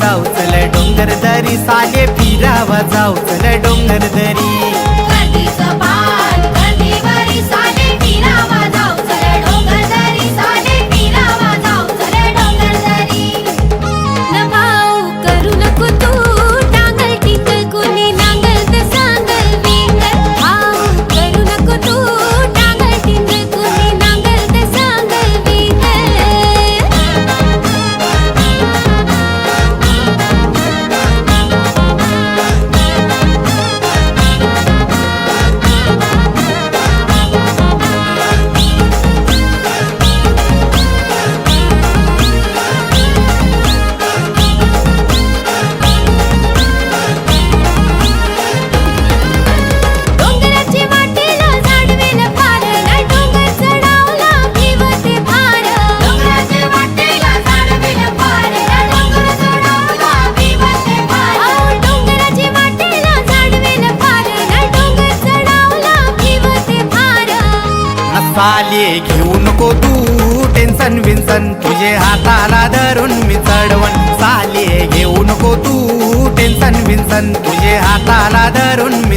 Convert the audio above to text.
जाऊ चल डोंगर दरी साले फिरावा जाऊ चल डोंगर दरी पाले घेऊन नको तू. टेन्सन विन्सन तुझे हाताला धरून मी चढवण. साले घेऊ नको तू. टेन्सन विन्सन तुझे हाताला धरून मी